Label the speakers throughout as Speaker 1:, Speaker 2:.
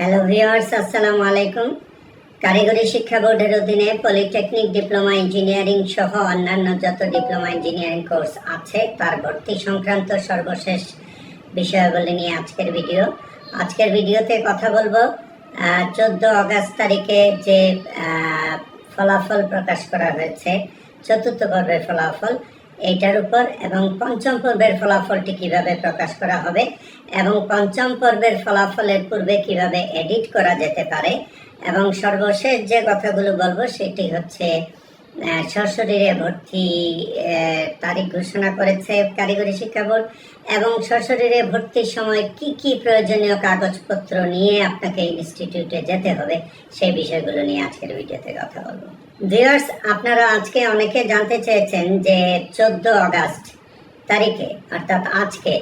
Speaker 1: Hello viewers আসসালামু আলাইকুম কারিগরি শিক্ষা বোর্ডের অধীনে পলিটেকনিক ডিপ্লোমা ইঞ্জিনিয়ারিং সহ অন্যান্য যত ডিপ্লোমা ইঞ্জিনিয়ারিং কোর্স আছে, তার ভর্তি সংক্রান্ত সর্বশেষ বিষয়াবলী নিয়ে আজকের ভিডিও আজকের ভিডিওতে কথা বলব চোদ্দ আগস্ট তারিখে যে ফলাফল প্রকাশ করা হয়েছে, চতুর্থ পর্বের ফলাফল। এইটার উপর এবং পঞ্চম পর্বের ফলাফলটি কীভাবে প্রকাশ করা হবে এবং পঞ্চম পর্বের ফলাফলের পূর্বে কীভাবে এডিট করা যেতে পারে এবং সর্বশেষ যে কথাগুলো বলব সেটি হচ্ছে আহ, সশরীরে ভর্তি তারিখ ঘোষণা করেছে কারিগরি শিক্ষা বোর্ড এবং সশরীরে ভর্তির সময় কি কি প্রয়োজনীয় কাগজপত্র নিয়ে আপনাকে ইনস্টিটিউটে যেতে হবে সেই বিষয়গুলো নিয়ে আজকের ভিডিওতে কথা বলব। ভিউয়ার্স আপনারা আজকে অনেকে জানতে চেয়েছেন যে চোদ্দ আগস্ট তারিখে অর্থাৎ আজকে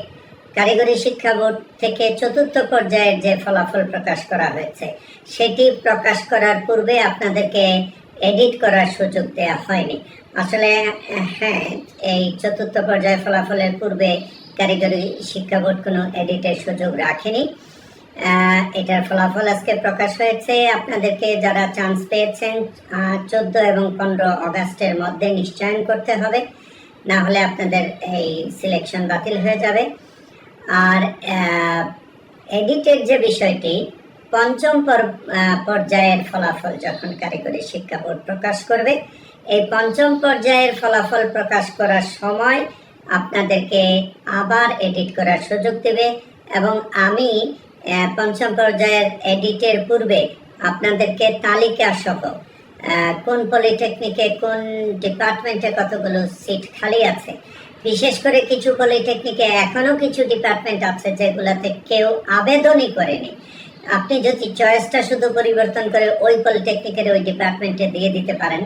Speaker 1: কারিগরি শিক্ষা বোর্ড থেকে চতুর্থ পর্যায়ের যে ফলাফল প্রকাশ করা হয়েছে সেটি প্রকাশ করার পূর্বে আপনাদেরকে এডিট করার সুযোগ দেওয়া হয়নি। আসলে হ্যাঁ এই চতুর্থ পর্যায়ের ফলাফলের পূর্বে কারিগরি শিক্ষা বোর্ড কোনো এডিটের সুযোগ রাখেনি। এটার ফলাফল আজকে প্রকাশ হয়েছে। আপনাদেরকে যারা চান্স পেয়েছেন চোদ্দ এবং পনেরো অগাস্টের মধ্যে নিশ্চয়ন করতে হবে। না হলে আপনাদের এই সিলেকশন বাতিল হয়ে যাবে। আর এডিটের যে বিষয়টি পঞ্চম পর- পর্যায়ের ফলাফল যখন কারিগরি শিক্ষা বোর্ড প্রকাশ করবে, এই পঞ্চম পর্যায়ের ফলাফল প্রকাশ করার সময় আপনাদেরকে আবার এডিট করার সুযোগ দেবে এবং আমি পঞ্চম পর্যায়ের এডিটের পূর্বে আপনাদেরকে তালিকা সহ কোন পলিটেকনিকে কোন ডিপার্টমেন্টে কতগুলো সিট খালি আছে, বিশেষ করে কিছু পলিটেকনিকে এখনও কিছু ডিপার্টমেন্ট আছে যেগুলোতে কেউ আবেদনই করেনি। আপনি যদি চয়েসটা শুধু পরিবর্তন করে ওই পলিটেকনিকের ওই ডিপার্টমেন্টে দিয়ে দিতে পারেন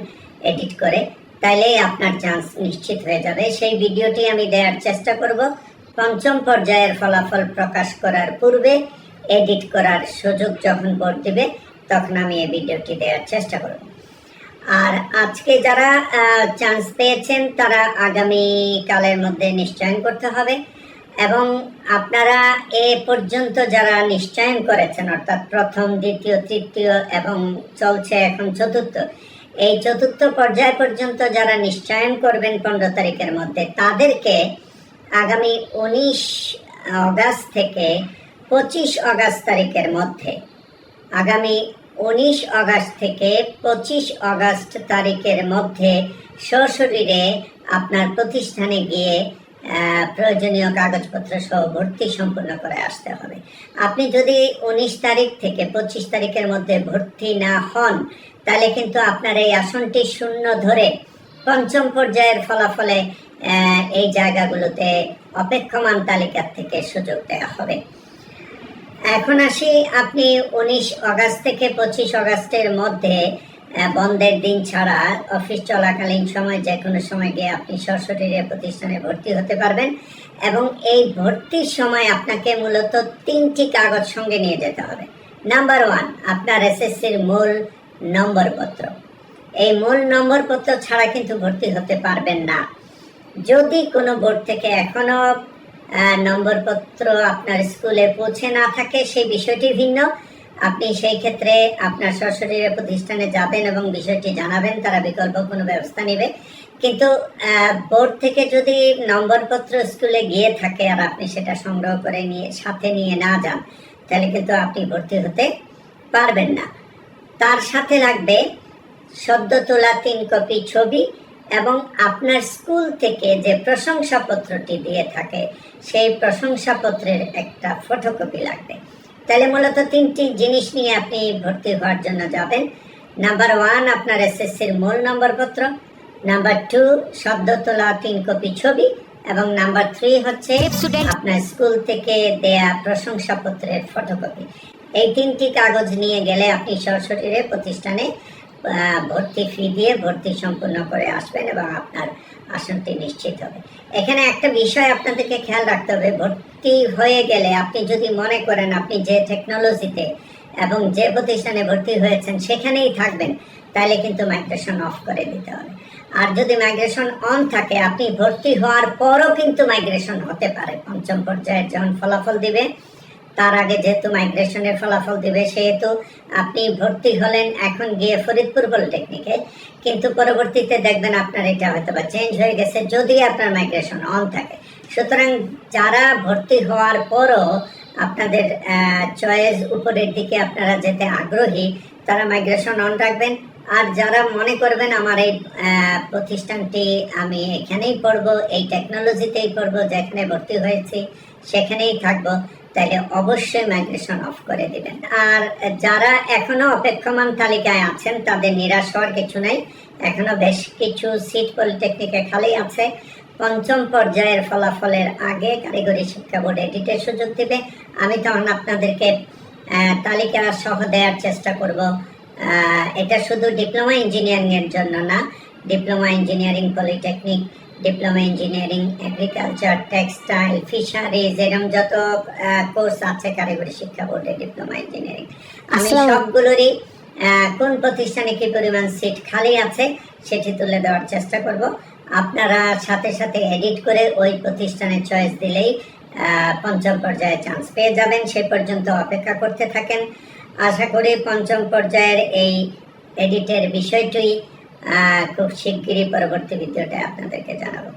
Speaker 1: এডিট করে তাইলেই আপনার চান্স নিশ্চিত হয়ে যাবে। সেই ভিডিওটি আমি দেওয়ার চেষ্টা করব। পঞ্চম পর্যায়ের ফলাফল প্রকাশ করার পূর্বে এডিট করার সুযোগ যখন বোর্ড দিবে, তখন আমি এই ভিডিওটি দেওয়ার চেষ্টা করব। আর আজকে যারা চান্স পেয়েছেন, তারা আগামী কালের মধ্যে নিশ্চয়ন করতে হবে। এবং আপনারা এ পর্যন্ত যারা নিশ্চয়ন করেছেন, অর্থাৎ প্রথম, দ্বিতীয়, তৃতীয় এবং চলছে এখন চতুর্থ, এই চতুর্থ পর্যায় পর্যন্ত যারা নিশ্চয়ন করবেন পনেরো তারিখের মধ্যে, তাদেরকে আগামী উনিশ অগাস্ট থেকে পঁচিশ অগাস্ট তারিখের মধ্যে, আগামী উনিশ অগাস্ট থেকে পঁচিশ অগাস্ট তারিখের মধ্যে সশরীরে আপনার প্রতিষ্ঠানে গিয়ে প্রয়োজনীয় কাগজপত্র সহ ভর্তি সম্পূর্ণ করে আসতে হবে। আপনি যদি উনিশ তারিখ থেকে পঁচিশ তারিখের মধ্যে ভর্তি না হন, তাহলে কিন্তু আপনার এই আসনটি শূন্য ধরে পঞ্চম পর্যায়ের ফলাফলে এই জায়গাগুলোতে অপেক্ষমান তালিকার থেকে সুযোগ দেওয়া হবে। এখন আসি, আপনি উনিশ আগস্ট থেকে পঁচিশ আগস্টের মধ্যে বন্ধের দিন ছাড়া অফিস চলাকালীন সময় যে কোনো সময় গিয়ে আপনি সশরীরে প্রতিষ্ঠানে ভর্তি হতে পারবেন এবং এই ভর্তির সময় আপনাকে মূলত তিনটি কাগজ সঙ্গে নিয়ে যেতে হবে। নাম্বার ওয়ান আপনার এসএসসির মূল নম্বরপত্র। এই মূল নম্বরপত্র ছাড়া কিন্তু ভর্তি হতে পারবেন না। যদি কোনো বোর্ড থেকে এখনও আহ, নম্বরপত্র আপনার স্কুলে পৌঁছে না থাকে সেই বিষয়টি ভিন্ন। আপনি সেই ক্ষেত্রে আপনার সশরীরে প্রতিষ্ঠানে যাবেন এবং বিষয়টি জানাবেন, তারা বিকল্প কোনো ব্যবস্থা নেবে। কিন্তু বোর্ড থেকে যদি নম্বরপত্র স্কুলে গিয়ে থাকে আর আপনি সেটা সংগ্রহ করে নিয়ে, সাথে নিয়ে না যান, তাহলে কিন্তু আপনি ভর্তি হতে পারবেন না। তার সাথে লাগবে সদ্য তোলা তিন কপি ছবি এবং আপনার স্কুল থেকে যে প্রশংসাপত্রটি দিয়ে থাকে, সেই প্রশংসাপত্রের একটা ফটোকপি লাগবে। তাহলে মূলত তিনটি জিনিস নিয়ে আপনি ভর্তি হওয়ার জন্য যাবেন। নাম্বার ওয়ান আপনার এসএসসির মূল নম্বরপত্র নাম্বার টু শব্দ তোলা তিন কপি ছবি। এবং নাম্বার থ্রি হচ্ছে আপনার স্কুল থেকে দেয়া প্রশংসাপত্রের ফটোকপি এই তিনটি কাগজ নিয়ে গেলে আপনি সরাসরি প্রতিষ্ঠানে ভর্তি ফি দিয়ে ভর্তি সম্পূর্ণ করে আসবেন এবং আপনার আসনটি নিশ্চিত হবে। এখানে একটা বিষয় আপনাদেরকে খেয়াল রাখতে হবে, ভর্তি হয়ে গেলে আপনি যদি মনে করেন আপনি যে টেকনোলজিতে এবং যে প্রতিষ্ঠানে ভর্তি হয়েছেন সেখানেই থাকবেন, তাহলে কিন্তু মাইগ্রেশন অফ করে দিতে হবে। আর যদি মাইগ্রেশন অন থাকে, আপনি ভর্তি হওয়ার পরও কিন্তু মাইগ্রেশন হতে পারে। পঞ্চম পর্যায়ে যখন ফলাফল দিবে তার আগে যেহেতু মাইগ্রেশনের ফলাফল দিবে, সেহেতু আপনি ভর্তি হলেন এখন গিয়ে ফরিদপুর পলিটেকনিকে। কিন্তু পরবর্তীতে দেখবেন আপনার এটা হয়তো বা চেঞ্জ হয়ে গেছে, যদি আপনার মাইগ্রেশন অন থাকে। সুতরাং যারা ভর্তি হওয়ার পরও আপনাদের চয়েস উপরের দিকে আপনারা যেতে আগ্রহী, তারা মাইগ্রেশন অন রাখবেন। আর যারা মনে করবেন আমার এই প্রতিষ্ঠানটি আমি এখানেই পড়ব এই টেকনোলজিতেই পড়ব যেখানে ভর্তি হয়েছি, সেখানেই থাকব তাহলে অবশ্যই মাইগ্রেশন অফ করে দিবেন। আর যারা এখনও অপেক্ষমান তালিকায় আছেন, তাদের নিরাশ হওয়ার কিছু নাই। এখনও বেশ কিছু সিট পলিটেকনিকে খালি আছে। পঞ্চম পর্যায়ের ফলাফলের আগে কারিগরি শিক্ষা বোর্ড এডিটের সুযোগ দেবে। আমি তখন আপনাদেরকে তালিকা সহ দেওয়ার চেষ্টা করব। এটা শুধু ডিপ্লোমা ইঞ্জিনিয়ারিং এর জন্য না diploma engineering polytechnic diploma engineering agriculture textile fisheries এরকম যত কোর্স আছে কারিগরি শিক্ষা বোর্ডে ডিপ্লোমা ইঞ্জিনিয়ারিং আমি সবগুলোরই কোন প্রতিষ্ঠানে কি পরিমাণ সিট খালি আছে সেটি তুলে দেওয়ার চেষ্টা করব। আপনারা সাথে সাথে এডিট করে ওই প্রতিষ্ঠানে চয়েস দিলেই পঞ্চম পর্যায়ে চান্স পেয়ে যাবেন। সে পর্যন্ত অপেক্ষা করতে থাকেন। আশা করি পঞ্চম পর্যায়ের এই এডিটের বিষয়টি খুব শিগগিরই পরবর্তী ভিডিওতে আপনাদেরকে জানাবো